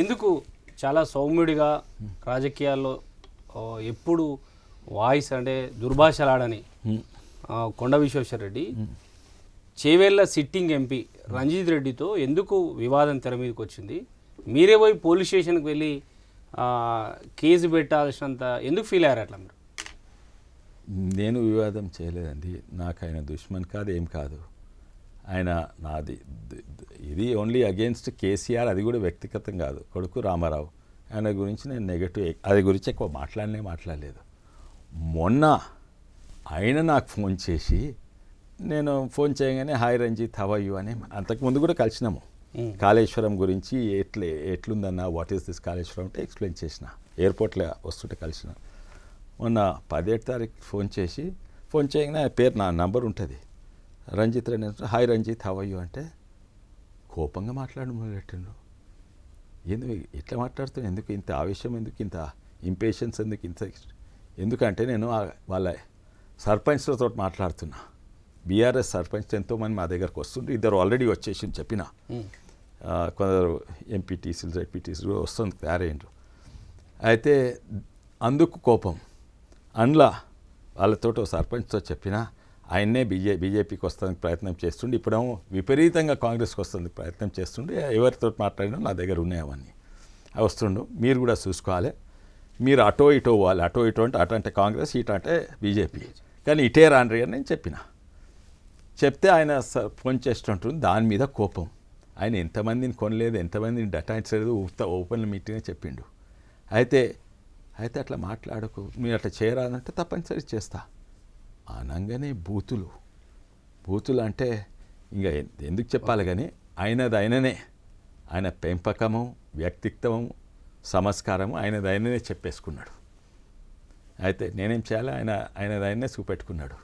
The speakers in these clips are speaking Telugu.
ఎందుకు చాలా సౌమ్యుడిగా రాజకీయాల్లో ఎప్పుడు వాయిస్ అంటే దుర్భాషలాడని కొండ విశ్వేశ్వరరెడ్డి చేవేళ్ళ సిట్టింగ్ ఎంపీ రంజిత్ రెడ్డితో ఎందుకు వివాదం తెర మీదకి వచ్చింది? మీరే పోయి పోలీస్ స్టేషన్కి వెళ్ళి కేసు పెట్టాల్సినంత ఎందుకు ఫీల్ అయ్యారు అట్లా మీరు? నేను వివాదం చేయలేదండి. నాకు ఆయన దుష్మన్ కాదు ఏం కాదు. ఆయన నాది. ఇది ఓన్లీ అగేన్స్ట్ కేసీఆర్ అది కూడా వ్యక్తిగతం కాదు. కొడుకు రామారావు. ఆయన గురించి నేను నెగటివ్ అది గురించి ఎక్కువ మాట్లాడలే మాట్లాడలేదు. మొన్న ఆయన నాకు ఫోన్ చేసి నేను ఫోన్ చేయగానే హాయ్ రంజిత్ హవ్ యూ అని అంతకుముందు కూడా కలిసినాము. కాళేశ్వరం గురించి ఎట్లే ఎట్లుందన్న వాట్ ఈస్ దిస్ కాళేశ్వరం అంటే ఎక్స్ప్లెయిన్ చేసిన. ఎయిర్పోర్ట్లో వస్తుంటే కలిసిన. మొన్న పదిహేడు తారీఖు ఫోన్ చేసి ఫోన్ చేయగానే పేరు నా నంబర్ ఉంటుంది. Ranjith Reddy hi Ranjith how you అంటే కోపంగా మాట్లాడు మొదలెట్టిండ్రు ఎందుకు ఎట్లా మాట్లాడుతున్నావు? ఎందుకు ఇంత ఆవేశం? ఎందుకు ఇంత ఇంపేషన్స్ ఎందుకు ఇంత ఎందుకంటే నేను వాళ్ళ సర్పంచ్లతో మాట్లాడుతున్నా. బీఆర్ఎస్ సర్పంచ్ ఎంతోమంది మా దగ్గరకు వస్తుండ్రు. ఇద్దరు ఆల్రెడీ వచ్చేసి చెప్పిన. కొందరు ఎంపీటీసీలు జెడ్పీటీసీలు వస్తుంది తయారైండ్రు అయితే అందుకు కోపం. అందులో వాళ్ళతో సర్పంచ్తో చెప్పిన ఆయన్నే బీజే బీజేపీకి వస్తానికి ప్రయత్నం చేస్తుండే. ఇప్పుడేమో విపరీతంగా కాంగ్రెస్కి వస్తుంది ప్రయత్నం చేస్తుండే. ఎవరితో మాట్లాడినా నా దగ్గర ఉన్నాయి అవన్నీ. అవి వస్తుండు. మీరు కూడా చూసుకోవాలి. మీరు అటో ఇటో పోవాలి. అటో ఇటో అంటే అటు అంటే కాంగ్రెస్ ఇటు అంటే బీజేపీ. కానీ ఇటే రాండ్రి అని నేను చెప్పిన. చెప్తే ఆయన ఫోన్ చేస్తుంటుంది దాని మీద కోపం. ఆయన ఎంతమందిని కొనలేదు ఎంతమందిని డటాయించలేదు. ఊత ఓపెన్ మీటింగ్ చెప్పిండు. అయితే అయితే అట్లా మాట్లాడకు. మీరు అట్లా చేయరాదంటే తప్పనిసరి చేస్తా. అనగానే బూతులు. బూతులు అంటే ఇంకా ఎందుకు చెప్పాలి కానీ ఆయనది ఆయననే ఆయన పెంపకము వ్యక్తిత్వము సంస్కారము ఆయనది ఆయననే చెప్పేసుకున్నాడు. అయితే నేనేం చేయాలి? ఆయన ఆయనది ఆయనే చూపెట్టుకున్నాడు.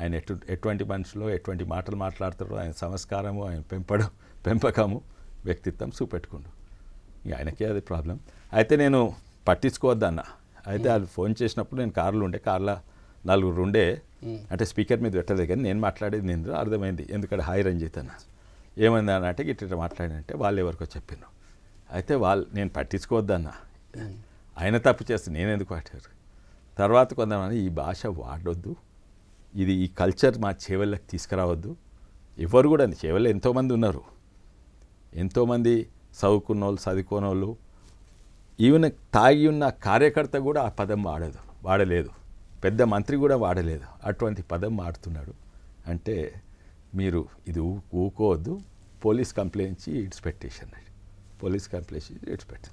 ఆయన ఎటు ఎటువంటి మనుషులో ఎటువంటి మాటలు మాట్లాడతాడో ఆయన సంస్కారము ఆయన పెంపడు పెంపకము వ్యక్తిత్వం చూపెట్టుకుండు. ఇక ఆయనకే అది ప్రాబ్లం. అయితే నేను పట్టించుకోవద్దన్న. అయితే వాళ్ళు ఫోన్ చేసినప్పుడు నేను కార్లో ఉండే కార్లో నలుగురు ఉండే అంటే స్పీకర్ మీద పెట్టలేదు కానీ నేను మాట్లాడేది నేను అర్థమైంది. ఎందుకంటే హాయ్ రంజిత్ అన్న ఏమైంది అని అంటే ఇట్లా మాట్లాడినంటే వాళ్ళు ఎవరికో చెప్పాను అయితే వాళ్ళు నేను పట్టించుకోవద్దన్న. ఆయన తప్పు చేస్తే నేను ఎందుకు పట్టారు? తర్వాత కొంతమంది ఈ భాష వాడొద్దు. ఇది ఈ కల్చర్ మా చేవళ్ళకి తీసుకురావద్దు. ఎవరు కూడా చేవల్లో ఎంతోమంది ఉన్నారు. ఎంతోమంది చదువుకున్న వాళ్ళు చదువుకోని వాళ్ళు ఈవెన్ తాగి ఉన్న కార్యకర్త కూడా ఆ పదం వాడదు వాడలేదు. పెద్ద మంత్రి కూడా వాడలేదు. అటువంటి పదం వాడుతున్నాడు. అంటే మీరు ఇది ఊ- ఊకోవద్దు. పోలీస్ కంప్లైంట్ ఇచ్చి ఇడిచిపెట్టేసి అన్నాడు పోలీస్ కంప్లైంట్ ఇచ్చి ఇడిచిపెట్టింది